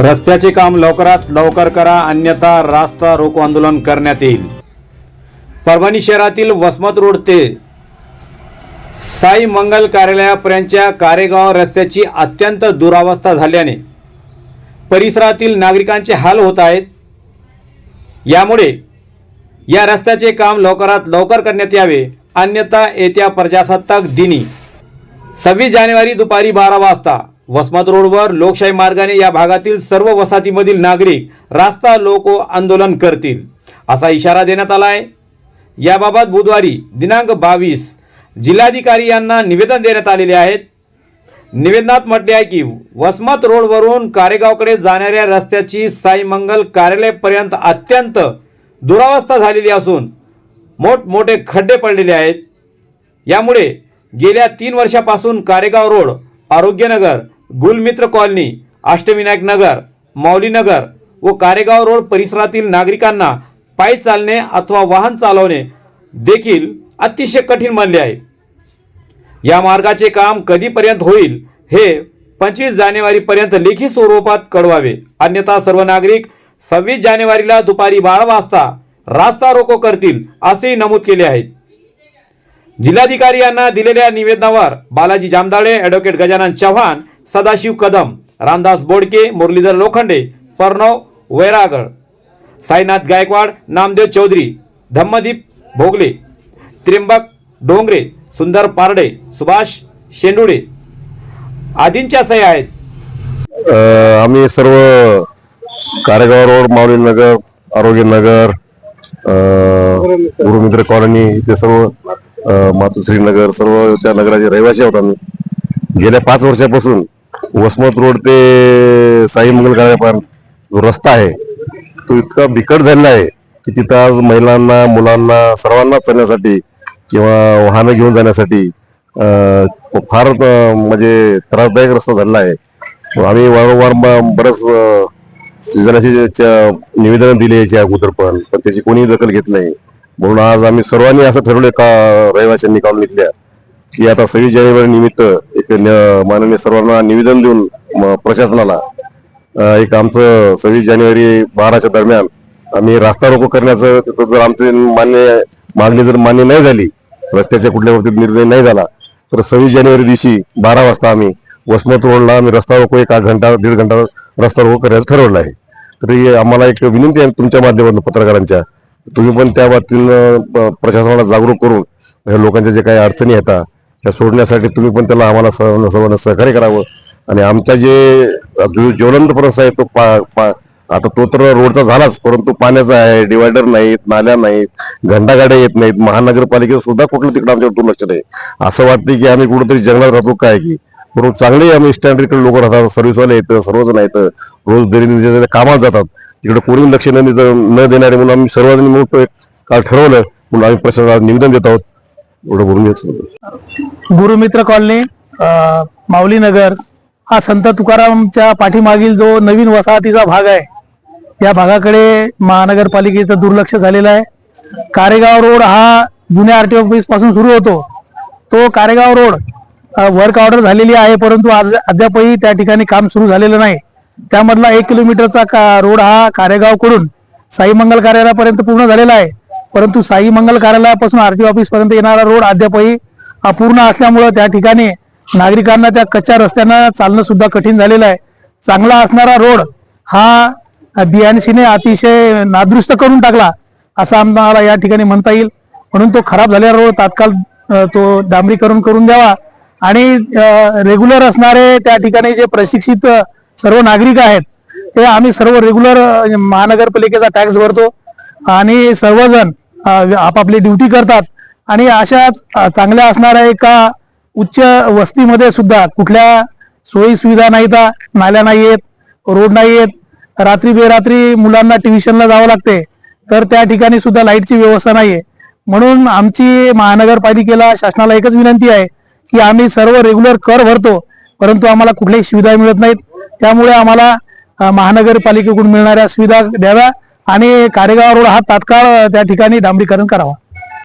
रस्त्याचे काम लवकरात लवकर करा अन्यथा रास्ता रोको आंदोलन करण्यात येईल. परभणी शहरातील वसमत रोड ते साई मंगल कार्यालयापर्यंतच्या कारेगाव रस्त्याची अत्यंत दुरावस्था झाल्याने परिसरातील नागरिकांचे हाल होत आहेत. यामुळे या रस्त्याचे काम लवकरात लवकर करण्यात यावे अन्यथा येत्या प्रजासत्ताक दिनी सव्वीस जानेवारी दुपारी बारा वाजता वसमत रोडवर लोकशाही मार्गाने या भागातील सर्व वसाहतीमधील नागरिक रास्ता लोको आंदोलन करतील असा इशारा देण्यात आला आहे याबाबत बुधवारी दिनांक बावीस जिल्हाधिकारी यांना निवेदन देण्यात आलेले आहेत. निवेदनात म्हटले आहे की वसमत रोडवरून कारेगावकडे जाणाऱ्या रस्त्याची साईमंगल कार्यालयापर्यंत अत्यंत दुरावस्था झालेली असून मोठमोठे खड्डे पडलेले आहेत. यामुळे गेल्या तीन वर्षापासून कारेगाव रोड आरोग्यनगर गुलमित्र कॉलनी अष्टविनायक नगर मौलीनगर व कारेगाव रोड परिसरातील नागरिकांना पायी चालणे अथवा वाहन चालवणे देखील अतिशय कठीण बनले आहे. या मार्गाचे काम कधीपर्यंत होईल हे पंचवीस जानेवारीपर्यंत लेखी स्वरूपात कळवावे. अन्यथा सर्व नागरिक सव्वीस जानेवारीला दुपारी बारा वाजता रास्ता रोको करतील असेही नमूद केले आहेत जिल्हाधिकारी यांना दिलेल्या निवेदनावर बालाजी जामदाळे ॲडव्होकेट गजानन चव्हाण सदाशिव कदम रामदास बोडके मुरलीधर लोखंडे प्रणव वैरागड साईनाथ गायकवाड नामदेव चौधरी धम्मदीप भोगले त्र्यंबक डोंगरे सुंदर पारडे सुभाष शेंडुडे आदींच्या सह्या आहेत. आम्ही सर्व कारेगाव रोड माऊली नगर आरोग्य नगर गुरुमित्र कॉलनी इथे सर्व मातुश्रीनगर नगर सर्व त्या नगराचे रहिवासी आहोत आम्ही. गेल्या पाच वर्षापासून वसमत रोड ते साई मंगल जो रस्ता आहे तो इतका बिकट झालेला आहे की तिथं आज महिलांना मुलांना सर्वांना चालण्यासाठी किंवा वाहनं घेऊन जाण्यासाठी फार म्हणजे त्रासदायक रस्ता झालेला आहे. आम्ही वारंवार बरंच अ, निवेदन दिली याच्या अगोदर पण पण त्याची कोणीही दखल घेत नाही. म्हणून आज आम्ही सर्वांनी असं ठरवलं का रहिवाशांनी काढून घेतल्या. की आता सव्वीस जानेवारी निमित्त एक न- माननीय सर्वांना निवेदन देऊन प्रशासनाला एक आमचं सव्वीस जानेवारी बाराच्या दरम्यान आम्ही रास्ता रोको करण्याचं तिथं जर आमचे मान्य मागणी जर मान्य नाही झाली रस्त्याच्या कुठल्या बाबतीत निर्णय नाही झाला तर सव्वीस जानेवारी दिवशी बारा वाजता आम्ही वसमत रोडला आम्ही रस्ता रोको एक आठ घंटा दीड घंटा रस्ता रोको करायचं ठरवलं आहे. तरी आम्हाला एक विनंती आहे तुमच्या माध्यमातून पत्रकारांच्या. तुम्ही पण त्या बाबतीनं प्रशासनाला जागरूक करून लोकांच्या जे काही अडचणी येतात त्या सोडण्यासाठी तुम्ही पण त्याला आम्हाला सर्वांना सहकार्य करावं. आणि आमच्या जे जो ज्वलंत प्रश्न आहे तो पा पा आता तो तर रोडचा झालाच परंतु पाण्याचा आहे डिवायडर नाहीत नाल्या नाहीत घंटागाड्या येत नाहीत महानगरपालिकेचं सुद्धा कुठलं तिकडं आमच्यावर दुर्लक्ष नाही. असं वाटतं की आम्ही कुठेतरी जंगलात राहतो काय की? बरोबर चांगले आम्ही स्टँडर्डकडे लोक राहतात सर्व्हिसवाले येतं सर्वजण येतं रोज दैनंदिन कामात जातात. तिकडे कोणी लक्ष न न देणारे म्हणून आम्ही सर्वांनी म्हणून काल ठरवलं. म्हणून आम्ही प्रशासनाला निवेदन देत आहोत. एवढं बोलून गुरुमित्र कॉलनी माऊली नगर हा संत तुकारामच्या पाठीमागील जो नवीन वसाहतीचा भाग आहे या भागाकडे महानगरपालिकेचं दुर्लक्ष झालेलं आहे. कारेगाव रोड हा जुन्या आरटीओ ऑफिसपासून सुरू होतो. तो कारेगाव रोड वर्क ऑर्डर झालेली आहे परंतु आज अद्यापही त्या ठिकाणी काम सुरू झालेलं नाही. त्यामधला एक किलोमीटरचा का रोड हा कारेगावकडून साई मंगल कार्यालयापर्यंत पूर्ण झालेला आहे. परंतु साई मंगल कार्यालयापासून आरटीओ ऑफिस पर्यंत येणारा रोड अद्यापही अपूर्ण असल्यामुळं त्या ठिकाणी नागरिकांना त्या कच्च्या रस्त्यानं चालणं सुद्धा कठीण झालेलं आहे. चांगला असणारा रोड हा बीएनसीने अतिशय नादुरुस्त करून टाकला असं आम्हाला या ठिकाणी म्हणता येईल. म्हणून तो खराब झालेला रोड तात्काळ तो डांबरीकरण करून द्यावा. आणि रेग्युलर असणारे त्या ठिकाणी जे प्रशिक्षित सर्व नागरिक आहेत ते आम्ही सर्व रेग्युलर महानगरपालिकेचा टॅक्स भरतो. आणि सर्वजण आपापली ड्युटी करतात. आणि अशाच चांगल्या असणाऱ्या एका उच्च वस्तीमध्ये सुद्धा कुठल्या सोयी सुविधा नाहीत नाल्या नाही आहेत रोड नाही आहेत रात्री बेरात्री मुलांना ट्युशनला जावं लागते तर त्या ठिकाणी सुद्धा लाईटची व्यवस्था नाही आहे म्हणून आमची महानगरपालिकेला शासनाला एकच विनंती आहे की आम्ही सर्व रेग्युलर कर भरतो परंतु आम्हाला कुठल्याही सुविधा मिळत नाहीत. त्यामुळे आम्हाला महानगरपालिकेकडून मिळणाऱ्या सुविधा द्याव्या आणि कारेगाव रोड हा तात्काळ त्या ठिकाणी डांबरीकरण करावा.